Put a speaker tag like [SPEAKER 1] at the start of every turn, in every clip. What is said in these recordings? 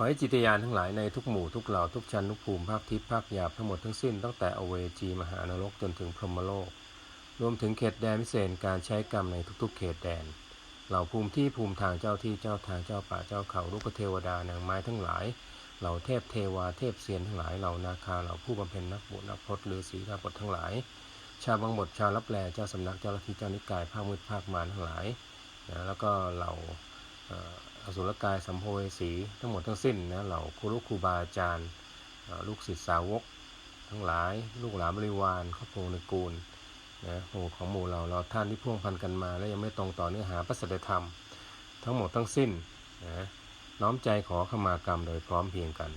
[SPEAKER 1] ขอให้จิตยานทั้งหลายในทุกหมู่ทุกเหล่าทุกชั้นทุกภูมิภาคทิพย์ภาคหยาบทั้งหมดทั้งสิ้นตั้งแต่อเวจีมหานรกจนถึงพรหมโลก รวมถึงเขตแดนพิเศษการใช้กรรมในทุกๆ เขตแดน เหล่าภูมิที่ภูมิทางเจ้าที่เจ้าทางเจ้าป่าเจ้าเขาลูกเทวดานางไม้ทั้งหลาย เหล่าเทพเทวาเทพเซียนทั้งหลายเหล่านาคาเหล่าผู้บำเพ็ญนักบุญนักพรตฤาษีนักบททั้งหลาย ชาวบางบทชาวรับแลเจ้าสำนักเจ้าลัทธิเจ้านิกายภาคมืดภาคมารทั้งหลายนะแล้วก็เหล่า อสุรกายสัมโพเวสีทั้งหมดทั้งสิ้นนะเหล่าครูครูบาอาจารย์ลูกศิษย์สาวก ทั้งหลายลูกหลานบริวารครอบครัวในกูลนะหมู่ของหมู่เราเราท่านที่พ่วงพันกันมา และยังไม่ตรงต่อเนื้อหาพระสัจธรรม ทั้งหมดทั้งสิ้นนะน้อมใจขอขมากรรมโดยพร้อมเพียงกัน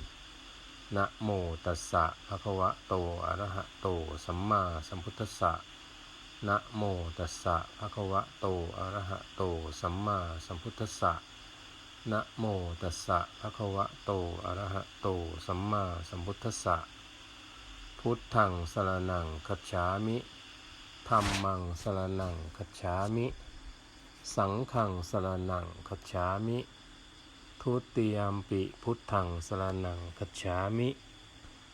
[SPEAKER 1] นะโมตัสสะภะคะวะโตอะระหะโต สัมมาสัมพุทธัสสะ นะโมตัสสะภะคะวะโต อะระหะโต สัมมาสัมพุทธัสสะนะโมตัสสะภะคะวะโต อะระหะโต สัมมาสัมพุทธัสสะ พุทธังสรนังคัจฉามิธัมมังสรนังคัจฉามิ สังฆังสรนังคัจฉามิ ทุติยมปิพุทธังสรนังคัจฉามิ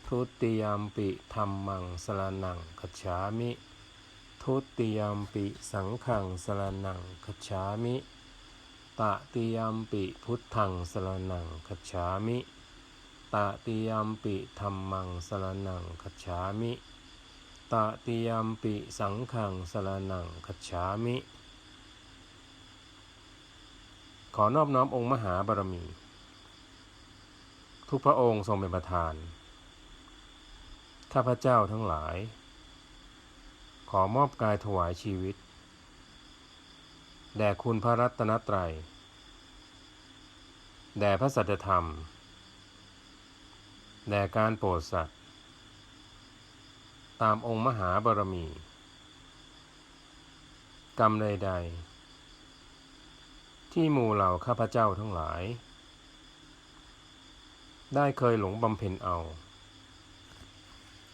[SPEAKER 1] ทุติยมปิธรรมังสรนังคัจฉามิ ทุติยมปิสังฆังสรนังคัจามิ ตติยมปิพุทธังสรนังคัจามิ ตติยมปิธรรมังสรนังคัจามิ ตติยมปิสังฆังสรนังคัจามิ ขอนอบน้อมองค์มหาบารมี ทุกพระองค์ทรงเป็นประธาน ข้าพเจ้าทั้งหลาย ขอมอบกายถวายชีวิต แด่คุณพระรัตนตรัย แด่พระสัจธรรม แด่การโปรดสัตว์ ตามองค์มหาบารมี กรรมใดๆ ที่มูเหล่าข้าพเจ้าทั้งหลาย ได้เคยหลงบำเพ็ญเอา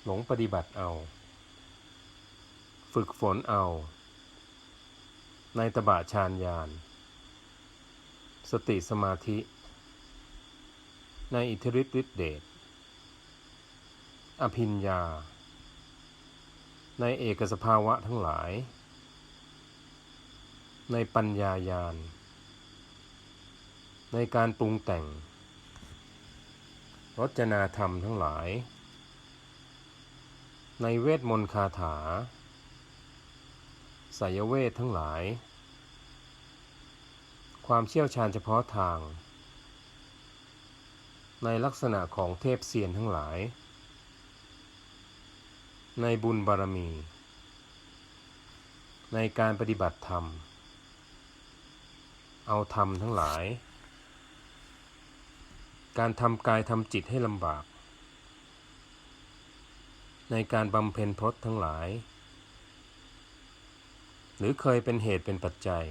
[SPEAKER 1] หลงปฏิบัติเอา ฝึกฝนเอา ในตบะฌานญาณ สติสมาธิ ในอิทธิฤทธิฤทธิเดช อภิญญา ในเอกสภาวะทั้งหลาย ในปัญญายาณ ในการปรุงแต่ง รจนาธรรมทั้งหลายในเวทมนต์คาถา สายเวททั้งหลาย ความเชี่ยวชาญเฉพาะทาง ในลักษณะของเทพเซียนทั้งหลาย ในบุญบารมี ในการปฏิบัติธรรม เอาธรรมทั้งหลาย การทำกายทำจิตให้ลำบาก ในการบำเพ็ญพรตทั้งหลาย หรือเคยเป็นเหตุเป็นปัจจัย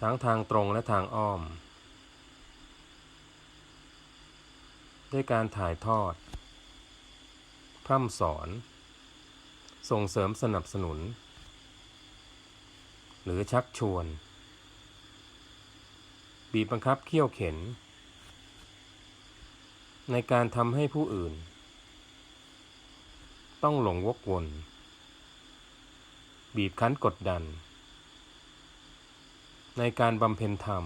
[SPEAKER 1] ทั้งทางตรงและทางอ้อม ด้วยการถ่ายทอด พร่ำสอน ส่งเสริมสนับสนุน หรือชักชวน บีบบังคับเขี่ยวเข็น ในการทำให้ผู้อื่น ต้องหลงวกวน บีบคั้นกดดัน ในการบำเพ็ญธรรม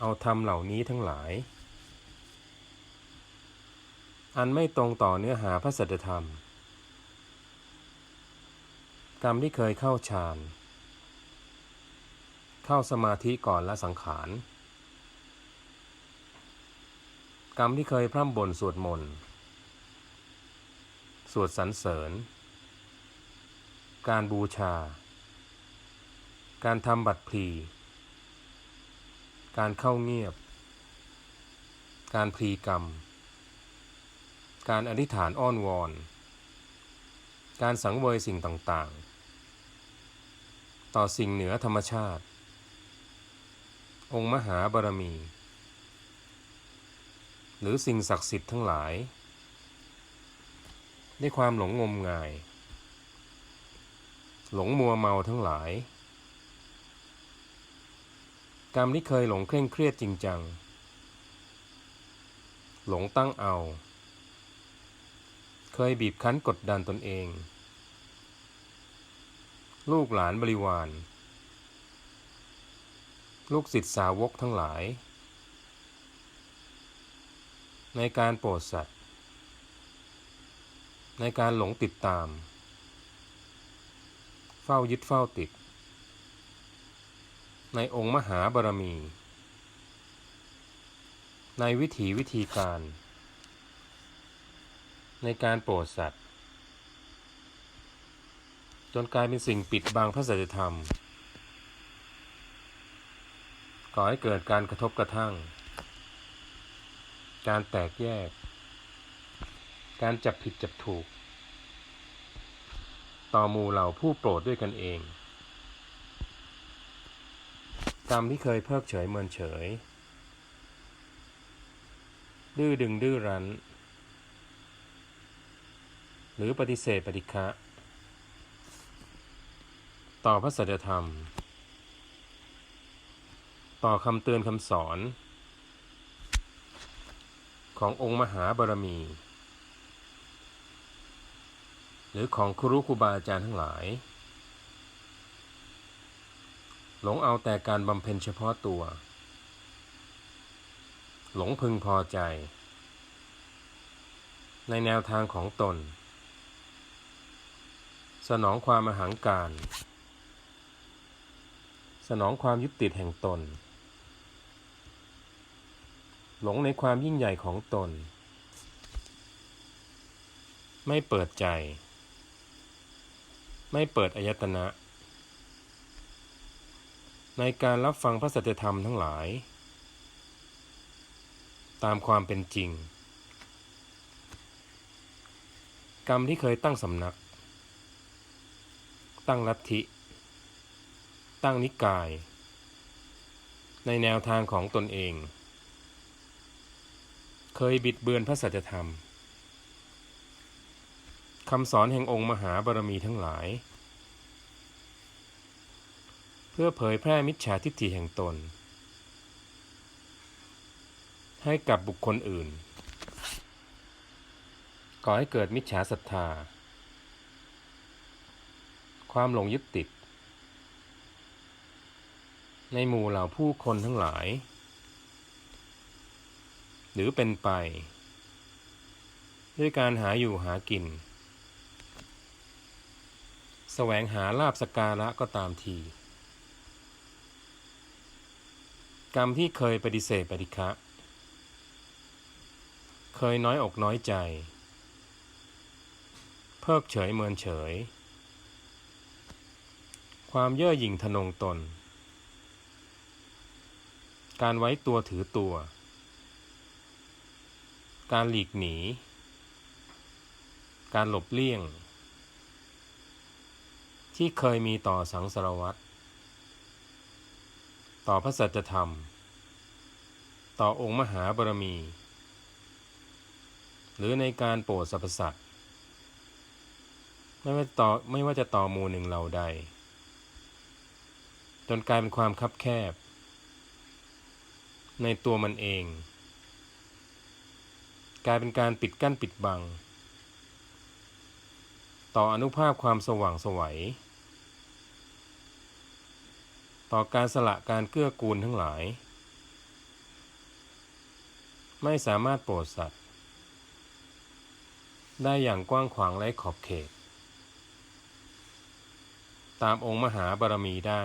[SPEAKER 1] เอาธรรมเหล่านี้ทั้งหลาย อันไม่ตรงต่อเนื้อหาพระสัจธรรม กรรมที่เคยเข้าฌาน เข้าสมาธิก่อนละสังขารกรรมที่เคยพร่ำบ่นสวดมนต์ สวดสรรเสริญ การบูชา การทำบัตรพลีการเข้าเงียบ การพลีกรรม การอธิษฐานอ้อนวอน การสังเวยสิ่งต่างๆ ต่อสิ่งเหนือธรรมชาติ องค์มหาบารมี หรือสิ่งศักดิ์สิทธิ์ทั้งหลาย ด้วยความหลงงมงาย หลงมัวเมาทั้งหลาย กรรมที่เคยหลงเคร่งเครียดจริงจัง หลงตั้งเอา เคยบีบคั้นกดดันตนเอง ลูกหลานบริวาร ลูกศิษย์สาวกทั้งหลาย ในการโปรดสัตว์ ในการหลงติดตาม เฝ้ายึดเฝ้าติด ในองค์มหาบารมี ในวิถีวิธีการ ในการโปรดสัตว์ จนกลายเป็นสิ่งปิดบังพระสัจธรรม ก่อให้เกิดการกระทบกระทั่ง การแตกแยก การจับผิดจับถูก ต่อหมู่เหล่าผู้โปรดด้วยกันเอง กรรมที่เคยเพิกเฉยเมินเฉย ดื้อดึงดื้อรั้น หรือปฏิเสธปฏิฆะต่อพระสัจธรรม ต่อคำเตือนคำสอน ขององค์มหาบารมี หรือของครูครูบาอาจารย์ทั้งหลาย หลงเอาแต่การบำเพ็ญเฉพาะตัว หลงพึงพอใจ ในแนวทางของตน สนองความอหังการ สนองความยึดติดแห่งตน หลงในความยิ่งใหญ่ของตนไม่เปิดใจ ไม่เปิดอายตนะ ในการรับฟังพระสัจธรรมทั้งหลาย ตามความเป็นจริง กรรมที่เคยตั้งสำนัก ตั้งลัทธิ ตั้งนิกาย ในแนวทางของตนเอง เคยบิดเบือนพระสัจธรรม คำสอนแห่งองค์มหาบารมีทั้งหลาย เพื่อเผยแพร่มิจฉาทิฏฐิแห่งตน ให้กับบุคคลอื่น ก่อให้เกิดมิจฉาศรัทธา ความหลงยึดติด ในหมู่เหล่าผู้คนทั้งหลาย หรือเป็นไป ด้วยการหาอยู่หากิน แสวงหาลาบสการะก็ตามที กรรมที่เคยปฏิเสธปฏิฆะเคยน้อยอกน้อยใจ เพิกเฉยเมินเฉย ความเย่อหยิ่งทะนงตน การไว้ตัวถือตัว การหลีกหนี การหลบเลี่ยง ที่เคยมีต่อสังสารวัตรต่อพระสัจธรรม ต่อองค์มหาบารมี หรือในการโปรดสรรพสัตว์ไม่ว่าต่อไม่ว่าจะต่อมูหนึ่งเหล่าใด จนกลายเป็นความคับแคบ ในตัวมันเอง กลายเป็นการปิดกั้นปิดบัง ต่ออนุภาพความสว่างสวัย ต่อการสละการเกื้อกูลทั้งหลาย ไม่สามารถโปรดสัตว์ ได้อย่างกว้างขวางไร้ขอบเขต ตามองค์มหาบารมีได้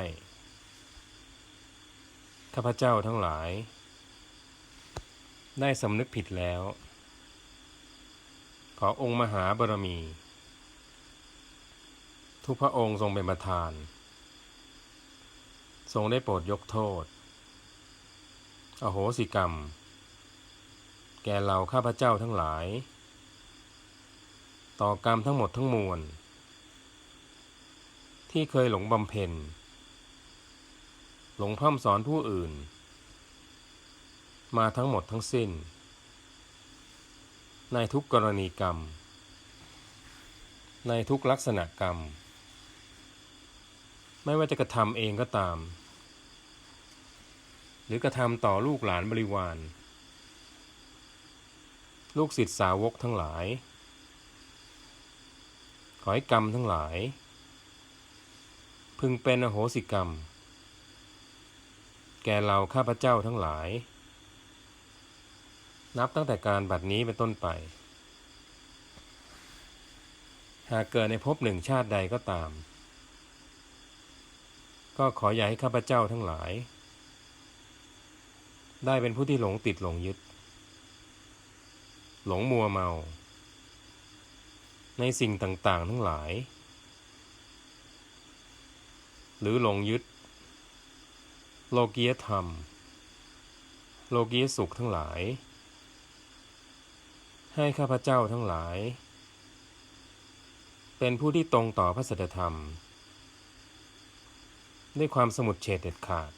[SPEAKER 1] ข้าพเจ้าทั้งหลาย ได้สำนึกผิดแล้ว ขอองค์มหาบารมี ทุกพระองค์ทรงเป็นประธาน ทรงได้โปรดยกโทษ อโหสิกรรม แก่เราข้าพเจ้าทั้งหลาย ต่อกรรมทั้งหมดทั้งมวล ที่เคยหลงบำเพ็ญ หลงพร่ำสอนผู้อื่น มาทั้งหมดทั้งสิ้น ในทุกกรณีกรรม ในทุกลักษณะกรรม ไม่ว่าจะกระทำเองก็ตาม หรือกระทำต่อลูกหลานบริวาร ลูกศิษย์สาวกทั้งหลาย ขอให้กรรมทั้งหลาย พึงเป็นอโหสิกรรม แก่เราข้าพเจ้าทั้งหลาย นับตั้งแต่การบัดนี้เป็นต้นไป หากเกิดในภพหนึ่งชาติใดก็ตาม ก็ขออย่าให้ข้าพเจ้าทั้งหลาย ได้เป็นผู้ที่หลงติดหลงยึด หลงมัวเมา ในสิ่งต่าง ๆ ทั้งหลาย หรือหลงยึด โลกียธรรม โลกียสุขทั้งหลาย ให้ข้าพเจ้าทั้งหลาย เป็นผู้ที่ตรงต่อพระสัจธรรม ด้วยความสมุดเฉดเด็ดขาด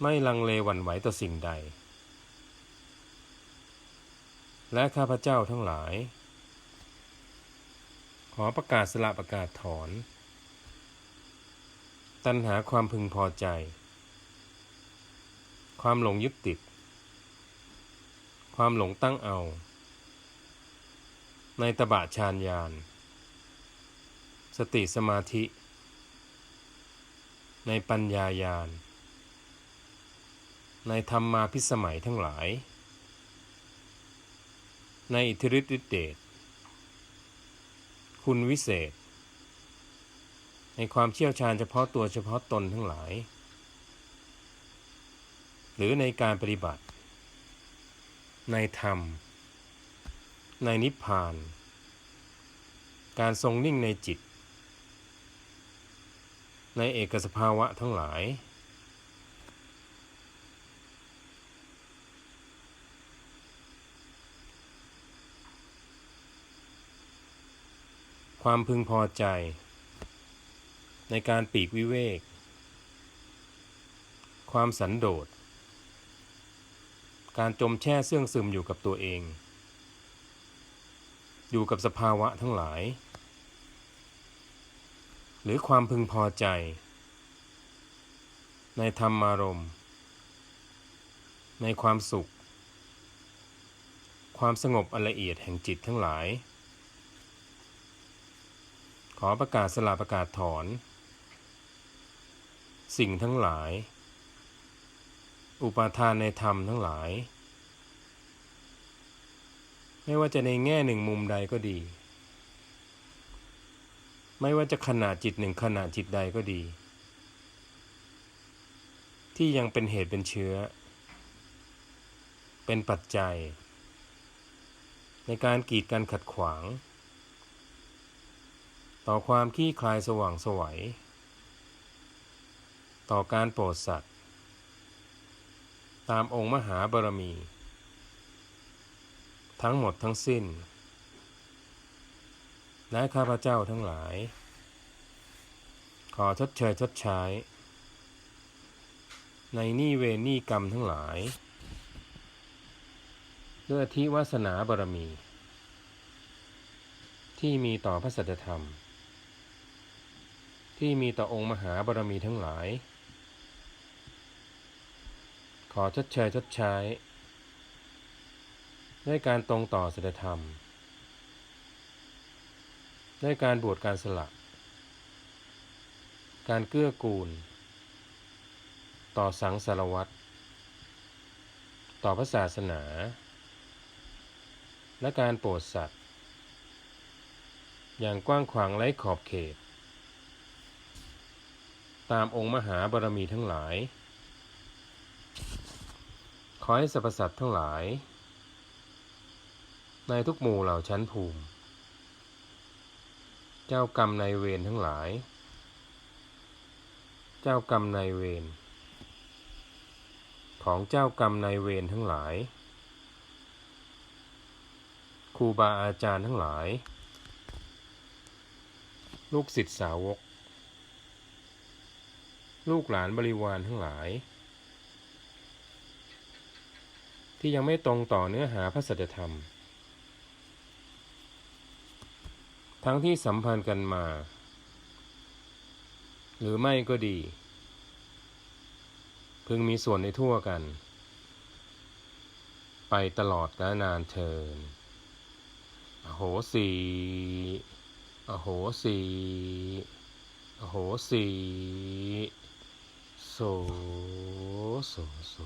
[SPEAKER 1] ไม่ลังเลหวั่นไหวต่อสิ่งใด และข้าพเจ้าทั้งหลาย ขอประกาศสละประกาศถอน ตัณหาความพึงพอใจ ความหลงยึดติด ความหลงตั้งเอา ในตบะฌานญาณสติสมาธิ ในปัญญายาณ ในธรรมาพิสมัยทั้งหลาย ในอิทธิฤทธิฤทธิเดช คุณวิเศษ ในความเชี่ยวชาญเฉพาะตัวเฉพาะตนทั้งหลาย หรือในการปฏิบัติ ในธรรม ในนิพพาน การทรงนิ่งในจิต ในเอกสภาวะทั้งหลาย ความพึงพอใจ ในการปีกวิเวก ความสันโดษ การจมแช่เสื่องซึมอยู่กับตัวเอง อยู่กับสภาวะทั้งหลาย หรือความพึงพอใจ ในธรรมารมณ์ ในความสุข ความสงบอันละเอียดแห่งจิตทั้งหลาย ขอประกาศสลาประกาศถอน สิ่งทั้งหลาย อุปาทานในธรรมทั้งหลาย ไม่ว่าจะในแง่หนึ่งมุมใดก็ดี ไม่ว่าจะขนาดจิตหนึ่งขนาดจิตใดก็ดี ที่ยังเป็นเหตุเป็นเชื้อ เป็นปัจจัย ในการกีดกันขัดขวาง ต่อความขี้คลายสว่างสวัยต่อการโปรดสัตว์ ตามองค์มหาบารมี ทั้งหมดทั้งสิ้น และข้าพเจ้าทั้งหลาย ขอชดเชยชดใช้ ในนี้เวนี้กรรมทั้งหลาย ด้วยอธิวาสนาบารมี ที่มีต่อพระสัจธรรม ที่มีต่อองค์มหาบารมีทั้งหลาย ขอชดเชยชดใช้ ด้วยการตรงต่อสัจธรรม ด้วยการบวชการสละ การเกื้อกูล ต่อสังสารวัตรต่อพระศาสนา และการโปรดสัตว์ อย่างกว้างขวางไร้ขอบเขต ตามองค์มหาบารมีทั้งหลาย ขอให้สรรพสัตว์ทั้งหลาย ในทุกหมู่เหล่าชั้นภูมิ เจ้ากรรมนายเวรทั้งหลาย เจ้ากรรมนายเวร ของเจ้ากรรมนายเวรทั้งหลาย ครูบาอาจารย์ทั้งหลาย ลูกศิษย์สาวก ลูกหลานบริวารทั้งหลาย ที่ยังไม่ตรงต่อเนื้อหาพระสัจธรรม ทั้งที่สัมพันธ์กันมา หรือไม่ก็ดี พึงมีส่วนในทั่วกัน ไปตลอดกาลนานเทินอโหสีอโหสีอโหสีโสโสโส